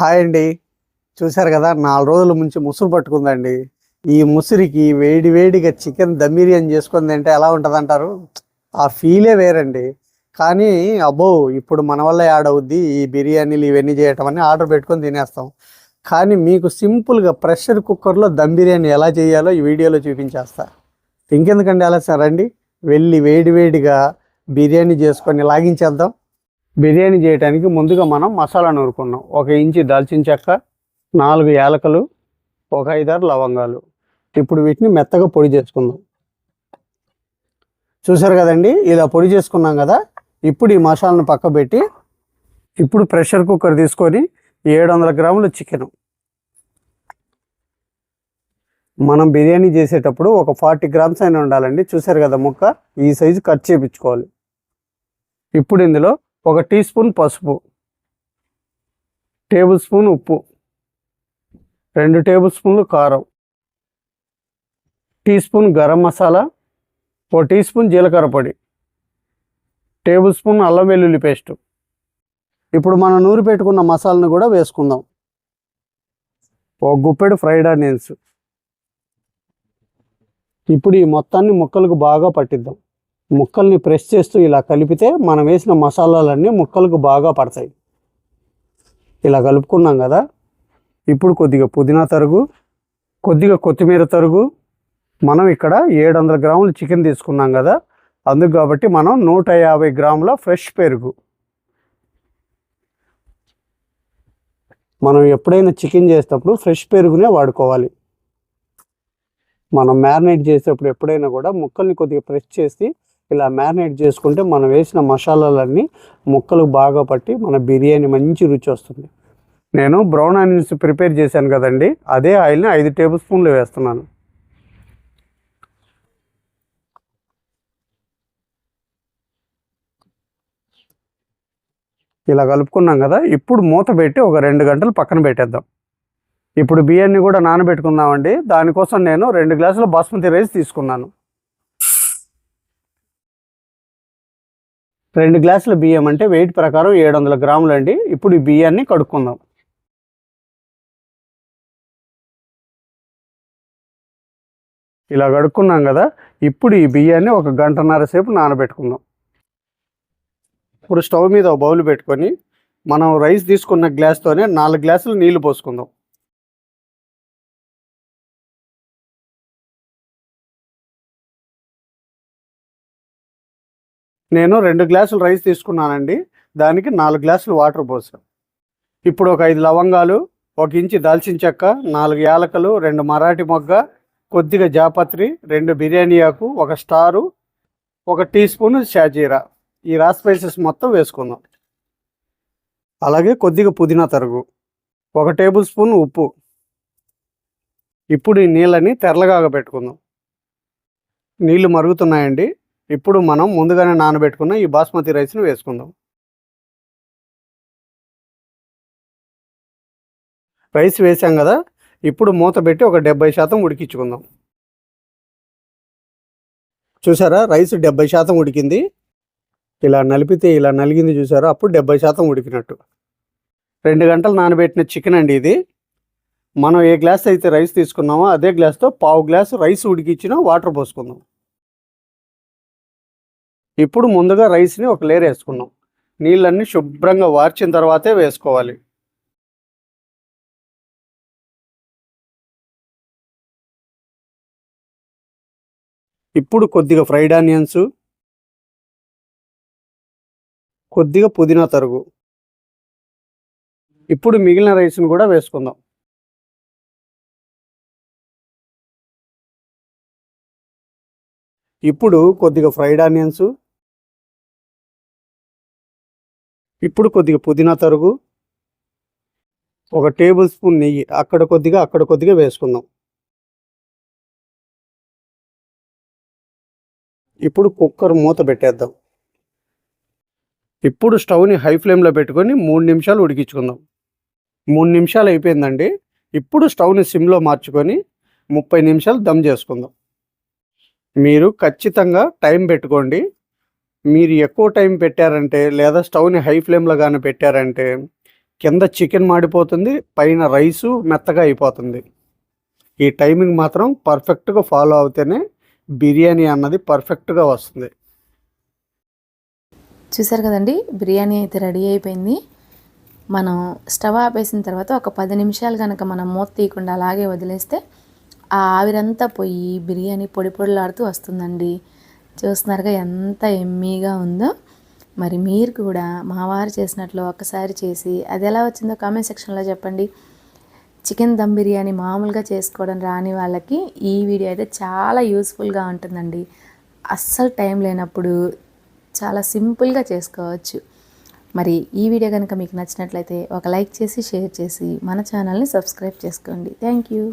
Hi అండి. చూశారు కదా నాలుగు రోజుల ముంచి ముసురు పట్టుకుందండి. ఈ ముసురికి వేడి వేడిగా చికెన్ దమ్ బిర్యానీ చేసుకొని తింటే ఎలా ఉంటుందంటారు? ఆ ఫీలే వేరండి. కానీ అబ్బో ఇప్పుడు మన వల్ల యాడ్ అవుద్ది ఈ బిర్యానీలు ఇవన్నీ చేయటం అని ఆర్డర్ పెట్టుకొని తినేస్తాం. కానీ మీకు సింపుల్గా ప్రెషర్ కుక్కర్లో దమ్ బిర్యానీ ఎలా చేయాలో ఈ వీడియోలో చూపించేస్తా. ఇంకెందుకండి అలా సరే రండి వెళ్ళి వేడి వేడిగా బిర్యానీ చేసుకొని లాగించేద్దాం. బిర్యానీ చేయడానికి ముందుగా మనం మసాలా నూరుకున్నాం. ఒక ఇంచి దాల్చిన చెక్క నాలుగు యాలకలు ఒక ఐదారు లవంగాలు. ఇప్పుడు వీటిని మెత్తగా పొడి చేసుకుందాం. చూసారు కదండి? ఇలా పొడి చేసుకున్నాం కదా? ఇప్పుడు ఈ మసాలాను పక్క పెట్టి ఇప్పుడు ప్రెషర్ కుక్కర్ తీసుకొని ఏడు వందల గ్రాముల చికెన్. మనం బిర్యానీ చేసేటప్పుడు ఒక ఫార్టీ గ్రామ్స్ అయినా ఉండాలండి. చూసారు కదా ముక్క? ఈ సైజు కట్ చేయించుకోవాలి ఇప్పుడు ఇందులో ఒక టీ స్పూన్ పసుపు టేబుల్ స్పూన్ ఉప్పు రెండు టేబుల్ స్పూన్లు కారం టీ స్పూన్ గరం మసాలా ఓ టీ స్పూన్ జీలకర్ర పొడి టేబుల్ స్పూన్ అల్లం వెల్లుల్లి పేస్ట్. ఇప్పుడు మనం నూరి పెట్టుకున్న మసాలాను కూడా వేసుకుందాం. ఒక గుప్పెడు ఫ్రైడ్ ఆనియన్స్. ఇప్పుడు ఈ మొత్తాన్ని ముక్కలకు బాగా పట్టిద్దాం. ముక్కల్ని ప్రెస్ చేస్తూ ఇలా కలిపితే మనం వేసిన మసాలాలన్నీ ముక్కలకు బాగా పడతాయి. ఇలా కలుపుకున్నాం కదా. ఇప్పుడు కొద్దిగా పుదీనా తరుగు కొద్దిగా కొత్తిమీర తరుగు. మనం ఇక్కడ ఏడు వందల గ్రాములు చికెన్ తీసుకున్నాం కదా. అందుకు కాబట్టి మనం నూట యాభై గ్రాముల ఫ్రెష్ పెరుగు. మనం ఎప్పుడైనా చికెన్ చేసేటప్పుడు ఫ్రెష్ పెరుగునే వాడుకోవాలి. మనం మ్యారినేట్ చేసేటప్పుడు ఎప్పుడైనా కూడా ముక్కల్ని కొద్దిగా ప్రెస్ చేసి ఇలా మ్యారినేట్ చేసుకుంటే మనం వేసిన మసాలాలన్నీ ముక్కలకు బాగా పట్టి మన బిర్యానీ మంచి రుచి వస్తుంది. నేను బ్రౌన్ ఆనియన్స్ ప్రిపేర్ చేశాను కదండి అదే ఆయిల్ని ఐదు టేబుల్ స్పూన్లు వేస్తున్నాను. ఇలా కలుపుకున్నాం కదా ఇప్పుడు మూత పెట్టి ఒక రెండు గంటలు పక్కన పెట్టేద్దాం. ఇప్పుడు బియ్యాన్ని కూడా నానబెట్టుకుందామండి దానికోసం నేను రెండు గ్లాసుల బాస్మతి రైస్ తీసుకున్నాను. రెండు గ్లాసుల బియ్యం అంటే వెయిట్ ప్రకారం ఏడు వందల గ్రాములు అండి. ఇప్పుడు ఈ బియ్యాన్ని కడుక్కుందాం. ఇలా కడుక్కున్నాం కదా ఇప్పుడు ఈ బియ్యాన్ని ఒక గంటన్నర సేపు నానబెట్టుకుందాం. ఇప్పుడు స్టవ్ మీద ఒక బౌల్ పెట్టుకొని మనం రైస్ తీసుకున్న గ్లాస్తోనే నాలుగు గ్లాసులు నీళ్ళు పోసుకుందాం. నేను రెండు గ్లాసులు రైస్ తీసుకున్నానండి. దానికి నాలుగు గ్లాసులు వాటర్ పోసాను ఇప్పుడు ఒక ఐదు లవంగాలు ఒక ఇంచి దాల్చిన చెక్క నాలుగు యాలకలు రెండు మరాఠీ మొగ్గ కొద్దిగా జాపత్రి రెండు బిర్యానీ ఆకు ఒక స్టారు ఒక టీ స్పూన్ షాజీరా. ఈ రా స్పైసెస్ మొత్తం వేసుకుందాం. అలాగే కొద్దిగా పుదీనా తరుగు ఒక టేబుల్ స్పూన్ ఉప్పు. ఇప్పుడు ఈ నీళ్ళని తెరలగా పెట్టుకుందాం. నీళ్ళు మరుగుతున్నాయండి. ఇప్పుడు మనం ముందుగానే నానబెట్టుకున్న ఈ బాస్మతి రైస్ను వేసుకుందాం. రైస్ వేసాం కదా ఇప్పుడు మూత పెట్టి ఒక డెబ్బై శాతం ఉడికించుకుందాం. చూసారా రైస్ డెబ్బై శాతం ఉడికింది. ఇలా నలిపితే ఇలా నలిగింది చూసారా అప్పుడు డెబ్బై శాతం ఉడికినట్టు. రెండు గంటలు నానబెట్టిన చికెన్ అండి ఇది. మనం ఏ గ్లాస్ అయితే రైస్ తీసుకున్నామో అదే గ్లాస్తో పావు గ్లాస్ రైస్ ఉడికించిన వాటర్ పోసుకుందాం. ఇప్పుడు ముందుగా రైస్ని ఒక లేయర్ వేసుకున్నాం. నీళ్ళన్నీ శుభ్రంగా వార్చిన తర్వాతే వేసుకోవాలి. ఇప్పుడు కొద్దిగా ఫ్రైడ్ ఆనియన్స్ కొద్దిగా పుదీనా తరుగు. ఇప్పుడు మిగిలిన రైస్ని కూడా వేసుకుందాం. ఇప్పుడు కొద్దిగా ఫ్రైడ్ ఆనియన్స్ ఇప్పుడు కొద్దిగా పుదీనా తరుగు ఒక టేబుల్ స్పూన్ నెయ్యి అక్కడ కొద్దిగా అక్కడ కొద్దిగా వేసుకుందాం. ఇప్పుడు కుక్కర్ మూత పెట్టేద్దాం. ఇప్పుడు స్టవ్ని హై ఫ్లేమ్లో పెట్టుకొని మూడు నిమిషాలు ఉడికించుకుందాం. మూడు నిమిషాలు అయిపోయిందండి. ఇప్పుడు స్టవ్ని సిమ్లో మార్చుకొని ముప్పై నిమిషాలు దమ్ చేసుకుందాం. మీరు ఖచ్చితంగా టైం పెట్టుకోండి. మీరు ఎక్కువ టైం పెట్టారంటే లేదా స్టవ్ని హై ఫ్లేమ్లో కానీ పెట్టారంటే కింద చికెన్ మాడిపోతుంది పైన రైసు మెత్తగా అయిపోతుంది. ఈ టైమింగ్ మాత్రం పర్ఫెక్ట్గా ఫాలో అవుతేనే బిర్యానీ అన్నది పర్ఫెక్ట్గా వస్తుంది. చూసారు కదండి బిర్యానీ అయితే రెడీ అయిపోయింది. మనం స్టవ్ ఆపేసిన తర్వాత ఒక పది నిమిషాలు కనుక మనం మూత తీయకుండా అలాగే వదిలేస్తే ఆ ఆవిరంతా పోయి బిర్యానీ పొడి పొడిలాడుతూ వస్తుందండి. చూస్తున్నారుగా ఎంత ఎమ్మీగా ఉందో. మరి మీరు కూడా మా వారు చేసినట్లు ఒక్కసారి చేసి అది ఎలా వచ్చిందో కామెంట్ సెక్షన్లో చెప్పండి. చికెన్ దమ్ బిర్యానీ మామూలుగా చేసుకోవడం రాని వాళ్ళకి ఈ వీడియో అయితే చాలా యూస్ఫుల్గా ఉంటుందండి. అస్సలు టైం లేనప్పుడు చాలా సింపుల్గా చేసుకోవచ్చు. మరి ఈ వీడియో కనుక మీకు నచ్చినట్లయితే ఒక లైక్ చేసి షేర్ చేసి మన ఛానల్ని సబ్స్క్రైబ్ చేసుకోండి. Thank you